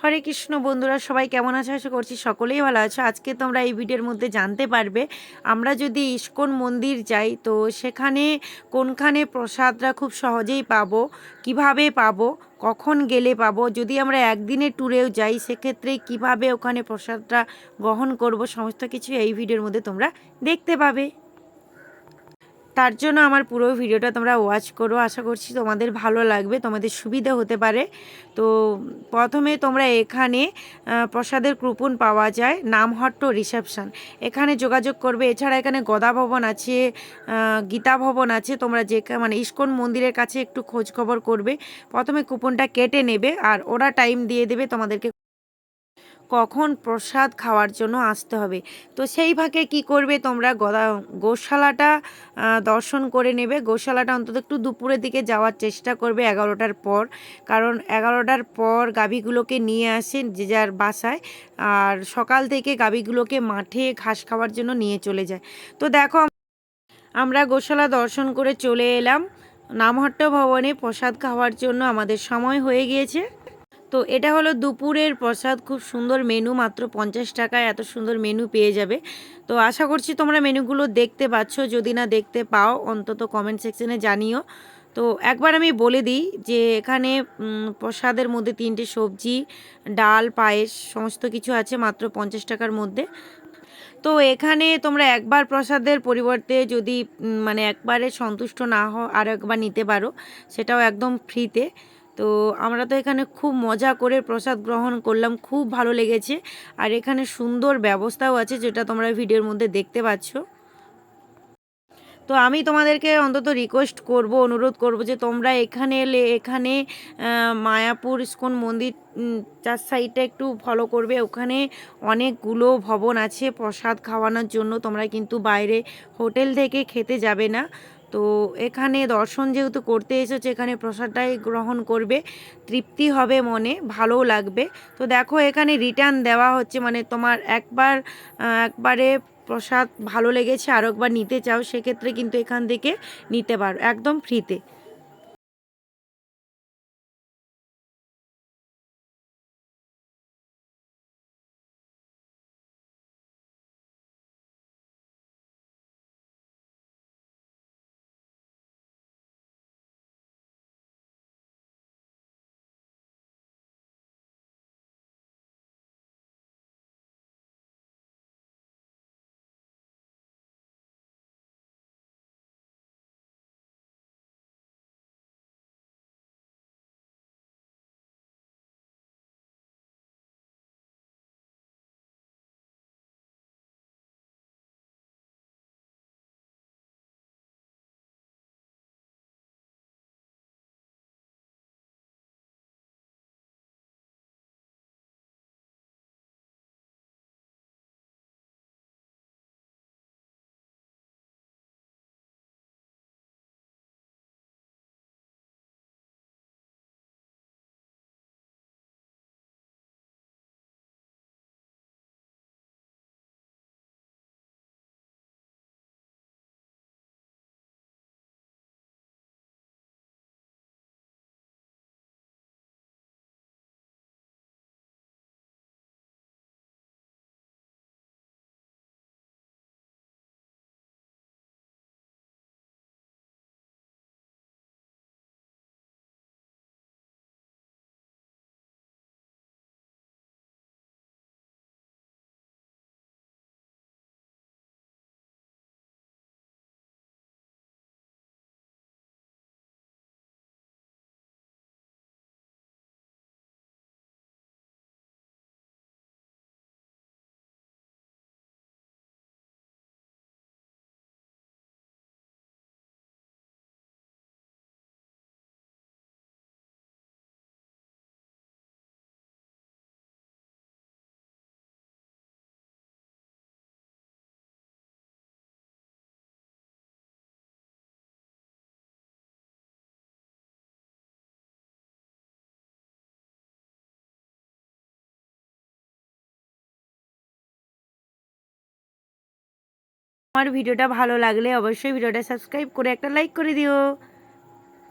হরে কৃষ্ণ বন্ধুরা, সবাই কেমন আছে? আশা করছি সকলেই ভালো আছো। আজকে তোমরা এই ভিডিওর মধ্যে জানতে পারবে, আমরা যদি ইস্কন মন্দির যাই, তো সেখানে কোনখানে প্রসাদটা খুব সহজেই পাবো, কীভাবে পাবো, কখন গেলে পাবো? যদি আমরা একদিনে ট্যুরেও যাই, সেক্ষেত্রে কীভাবে ওখানে প্রসাদটা গ্রহণ করব? সমস্ত কিছু এই ভিডিওর মধ্যে তোমরা দেখতে পাবে। তার জন্য আমার পুরো ভিডিওটা তোমরা ওয়াচ করো। আশা করছি তোমাদের ভালো লাগবে, তোমাদের সুবিধা হতে পারে। তো প্রথমে তোমরা এখানে প্রসাদের কুপন পাওয়া যায় নামহট্ট রিসেপশন। এখানে যোগাযোগ করবে। এছাড়া এখানে গদা ভবন আছে গীতা ভবন আছে। তোমরা যে মানে ইস্কন মন্দিরের কাছে একটু খোঁজ খবর করবে। প্রথমে কুপনটা কেটে নেবে আর ওরা টাইম দিয়ে দেবে তোমাদেরকে কখন প্রসাদ খাওয়ার জন্য আসতে হবে। তো সেই ভাগে কি করবে তোমরা গদা, গোশালাটা দর্শন করে নেবে। গোশালাটা অন্তত একটু দুপুরের দিকে যাওয়ার চেষ্টা করবে এগারোটার পর। কারণ এগারোটার পর গাভীগুলোকে নিয়ে আসে যে যার বাসায়। আর সকাল থেকে গাভীগুলোকে মাঠে ঘাস খাওয়ার জন্য নিয়ে চলে যায়। তো দেখো, আমরা গোশালা দর্শন করে চলে এলাম। নামহট্ট ভবনে প্রসাদ খাওয়ার জন্য আমাদের সময় হয়ে গিয়েছে। তো এটা হলো দুপুরের প্রসাদ, খুব সুন্দর মেনু মাত্র পঞ্চাশ টাকায় এত সুন্দর মেনু পেয়ে যাবে। তো আশা করছি তোমরা মেনুগুলো দেখতে পাচ্ছ, যদি না দেখতে পাও, অন্তত কমেন্ট সেকশনে জানিও। তো একবার আমি বলে দিই যে এখানে প্রসাদের মধ্যে তিনটে সবজি, ডাল, পায়েস, সমস্ত কিছু আছে মাত্র পঞ্চাশ টাকার মধ্যে। তো এখানে তোমরা একবার প্রসাদের পরিবর্তে যদি মানে একবারে সন্তুষ্ট না হও আর একবার নিতে পারো, সেটাও একদম ফ্রিতে তো আমরা তো এখানে খুব মজা করে প্রসাদ গ্রহণ করলাম, খুব ভালো লেগেছে। আর এখানে সুন্দর ব্যবস্থাও আছে যেটা তোমরা ভিডিওর মধ্যে দেখতে পাচ্ছ। তো আমি তোমাদেরকে অন্তত রিকোয়েস্ট করব, অনুরোধ করব যে তোমরা এখানে এলে এখানে মায়াপুর ইস্কন মন্দির চার সাইডটা একটু ফলো করবে। ওখানে অনেকগুলো ভবন আছে প্রসাদ খাওয়ানোর জন্য, তোমরা কিন্তু বাইরে হোটেল থেকে খেতে যাবে না। তো এখানে দর্শন যেহেতু করতে এসেছে, এখানে প্রসাদটাই গ্রহণ করবে। তৃপ্তি হবে মনে, ভালোও লাগবে। তো দেখো, এখানে রিটার্ন দেওয়া হচ্ছে মানে তোমার একবার একবারে প্রসাদ ভালো লেগেছে আর একবার নিতে চাও, সেক্ষেত্রে কিন্তু এখান থেকে নিতে পারো, একদম ফ্রিতে আমার ভিডিওটা ভালো লাগলে অবশ্যই ভিডিওটা সাবস্ক্রাইব করে একটা লাইক করে দিও।